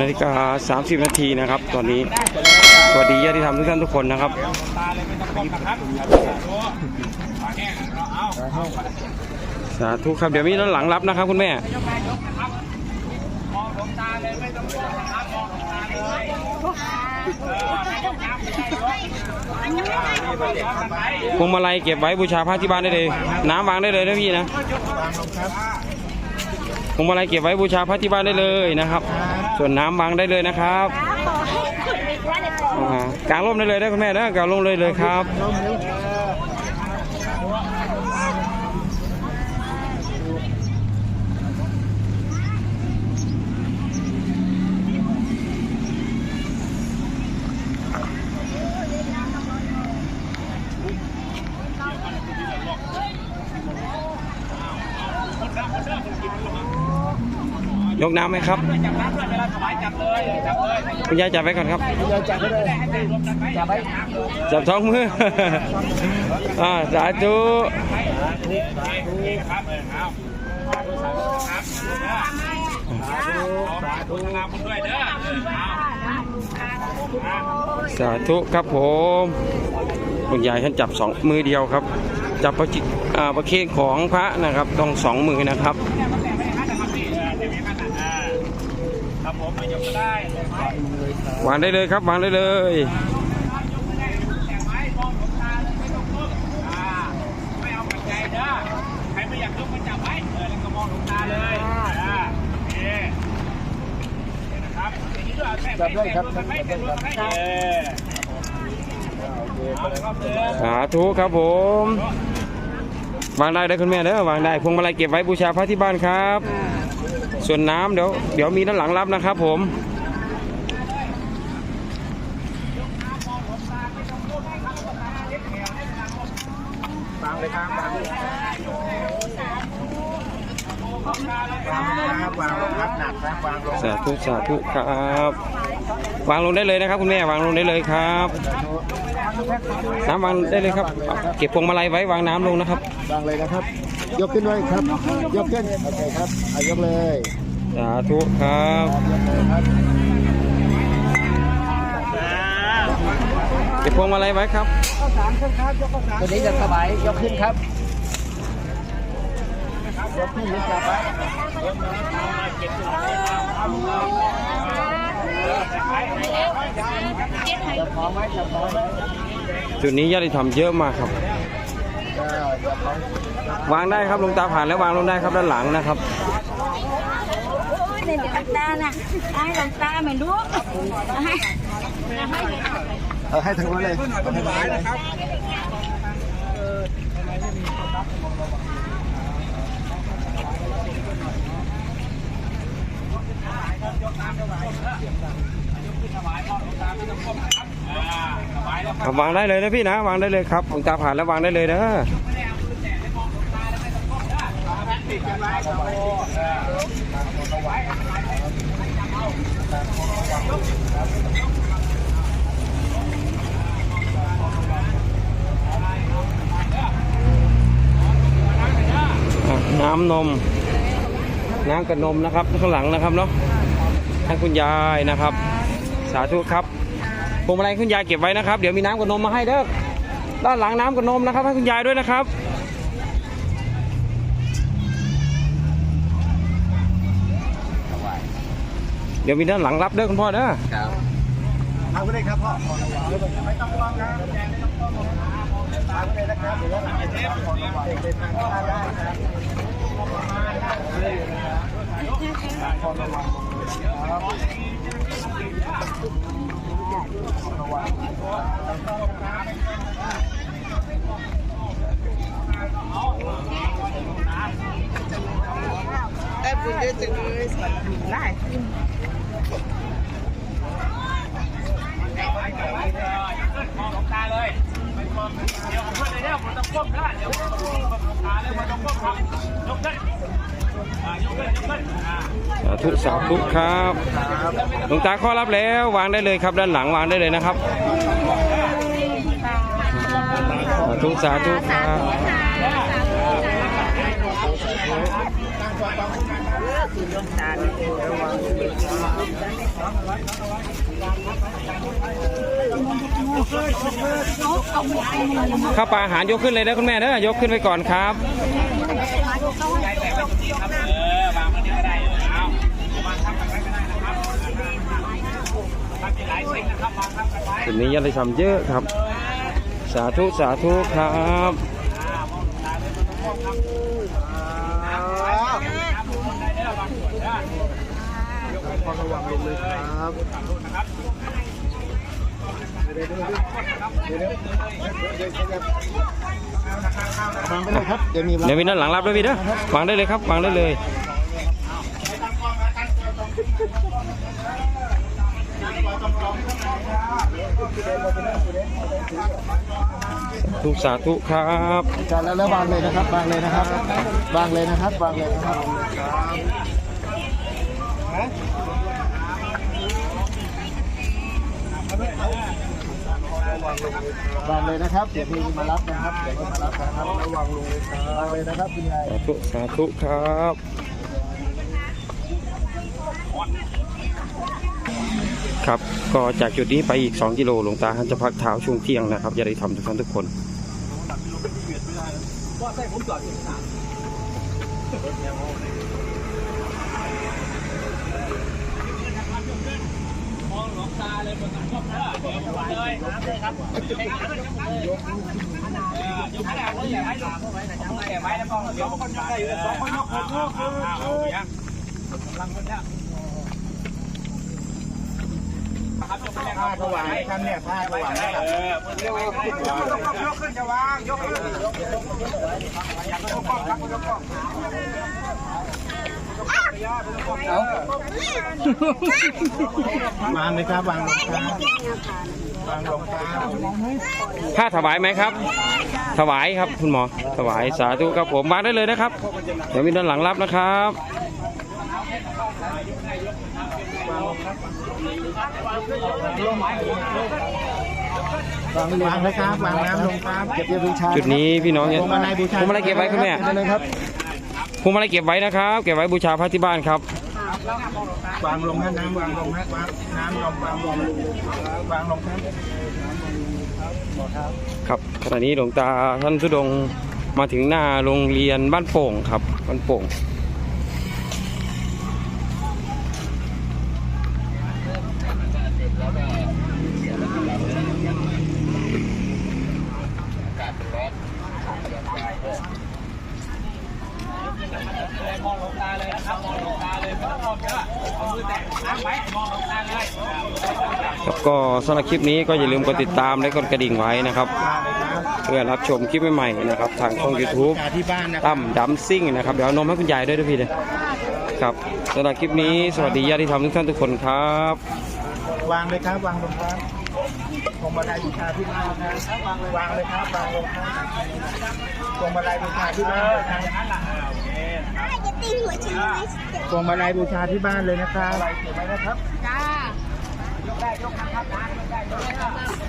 นาฬิกา30นาทีนะครับ ตอนนี้ สวัสดีญาติธรรมทุกท่านทุกคนนะครับสาธุครับเดี๋ยวมีด้านหลังรับนะครับ คุณแม่พวงมาลัยเก็บไว้บูชาพระที่บ้านได้เลย น้ำวางได้เลยนะพี่นะพวงมาลัยเก็บไว้บูชาพระที่บ้านได้เลยนะครับ ส่วนน้ำวางได้เลยนะครับอ่ากางร่มได้เลยได้คุณแม่นะกางร่มเลยเลยครับ ยกน้ำไหมครับ คุณยายจับไว้ก่อนครับจับไปเลยจับไปจับท้องมืออ่าสาธุสาธุครับผมคุณยายท่านจับสองมือเดียวครับ จับประจิอ่าประเคนของพระนะครับต้องสองมือนะครับ ครับ ผมไม่ยกก็ได้วางได้เลยครับวางได้เลยไม่เอาปัจจัยเด้อใครไม่อยากยกก็จับไว้เออแล้วก็มองหลวงตาเลยอ่าโอเคนะครับอย่างนี้ด้วยแม่ไม่แต่รวมกันไม่แต่รวมกันไม่เออเอาเลยครับเออสาธุครับผม วางได้ได้คุณแม่เด้อวางได้พวงมาลัยเก็บไว้บูชาพระที่บ้านครับ ส่วนน้ำเดี๋ยวเดี๋ยวมีด้านหลังรับนะครับผมฟังเลยครับฟังครับวางลงครับหนักครับวางลงสาธุสาธุครับ วางลงได้เลยนะครับคุณแม่วางลงได้เลยครับ น้ำวางได้เลยครับ เก็บพวงมาลัยไว้วางน้ำลงนะครับ วางเลยนะครับ ยกขึ้นด้วยครับ ยกขึ้น โอเคครับเอายกเลยสาธุครับยกเลยครับเก็บพวงมาลัยไว้ครับตัวนี้จะสบาย ยกขึ้นครับยกขึ้นหรือจับไว้จับของไว้จับของไว้จุดนี้ญาติธรรมเยอะมากครับก็จับของ วางได้ครับลงตาผ่านแล้ววางลงได้ครับด้านหลังนะครับ Ôi, này để bạch ta nè ai làm ta mày đuốc ai เออให้ทางนู้นเลยเอาให้ทางนู้นเลยครับวางได้เลยนะพี่นะวางได้เลยครับลงตาผ่านแล้ววางได้เลยนะ น้ำนม น้ำกับนมนะครับข้างหลังนะครับเนาะให้คุณยายนะครับ สาธุครับพวงมาลัยคุณยายเก็บไว้นะครับ เดี๋ยวมีน้ำกับนมมาให้เด้อด้านหลังน้ำกับนมนะครับให้คุณยายด้วยนะครับ ดี๋ยวมีด้านหลังรับเด้อคุณพ่อเด้อทางไปเลยครับพ่อไม่ต้องวางนะทางไปเลยนะครับเดี๋ยวหลังจะเจ็บเด็กเดินทางเข้าได้ครับมองหลวงตาเลยไม่มองเดี๋ ยวมเพื่อนต้องก้มนะเดี๋ยวผมต้องก้มหลวงตาเลยผมต้องก้มครับยกขึ้นยกขึ้นยกขึ้นสาธุสาธุครับหลวงตาข้อรับแล้ววางได้เลยครับ ด้านหลังวางได้เลยนะครับสาธุสาธุครับ ข้าวปลาอาหารยกขึ้นเลยนะคุณแม่เนอะยกขึ้นไปก่อนครับวันนี้ยังได้ทำเยอะครับ สาธุ สาธุครับ ความระวังลงเลยครับเดี๋ยวเดี๋ยวเดี๋ยวเดี๋ยวเดี๋ยวเดี๋ยววางไปเลยครับ เดี๋ยวมีเดี๋ยวมีด้านหลังรับด้วยพี่เด้อวางได้เลยครับวางได้เลยทุกสาธุครับจานแล้วแล้ววางเลยนะครับวางเลยนะครับวางเลยนะครับวางเลยนะครับ วางเลยนะครับ เดี๋ยวมีมารับนะครับ เดี๋ยวมีมารับนะครับระวังลงเลยวางเลยนะครับคุณยายสาธุสาธุครับครับ ก็จากจุดนี้ไปอีก 2 กิโลหลวงตาท่านจะพักเท้าช่วงเที่ยงนะครับอย่าได้ทำทุกท่านทุกคนมองหลวงตาเลยบนสังคมเด้อเดี๋ยว ผมเลยน้ำเลยครับยกขนาดนี้อย่าให้หลับไว้นะจ๊ะไม่ไว้แล้วก็เดี๋ยวคนยกได้อยู่สองคนยกคนยกคือคือยังกำลังคนนี้ยครับยกไปครับถวายท่านเนี่ยผ้าถวายเออเรียกว่ายกขึ้นจะวางยกขึ้นยกยกกล้องครับยกก ล้องวางเลยครับวางลงครับวางลงครับค่าถวายไหมครับ ถวายครับคุณหมอ ถวายสาธุครับผมมาได้เลยนะครับ เดี๋ยวมีด้านหลังรับนะครับวางวางเลยครับวางน้ำลงครับเก็บเรียบบูชาจุดนี้พี่น้องเนี่ยพวงมาลัยบูชาพวงมาลัยเก็บไว้คุณแม่ พวงมาลัยเก็บไว้นะครับ เก็บไว้บูชาพระที่บ้านครับ วางลงฮะน้ำวางลงฮะวางน้ำลงวางลงวางลงครับครับขณะนี้หลวงตาท่านทุดงค์มาถึงหน้าโรงเรียนบ้านโป่งครับบ้านโป่ง มองหลวงตาเลยนะครับมองหลวงตาเลยไม่ต้องมองเยอะเอามือแตะน้ำไว้มองหลวงตาเลย ครับ ก็สำหรับคลิปนี้ก็อย่าลืมกดติดตามและกดกระดิ่งไว้นะครับ เพื่อรับชมคลิปใหม่ๆนะครับทางช่อง YouTube บูชาที่บ้านนะตั้มดัมซิ่งนะครับ เดี๋ยวเอานมให้คุณยายด้วยด้วยพี่เลยครับสำหรับคลิปนี้สวัสดีญาติธรรมทุกท่านทุกคนครับ วางเลยครับ วางลงครับพวงมาลัยบูชาที่บ้านครับวางเลยวางเลยครับวางลงครับพวงมาลัยบูชาที่บ้านเลยครับพวงมาลัยบูชาที่บ้านเลยนะครับอะไรเก็บไว้นะครับ ได้ยกขึ้นมา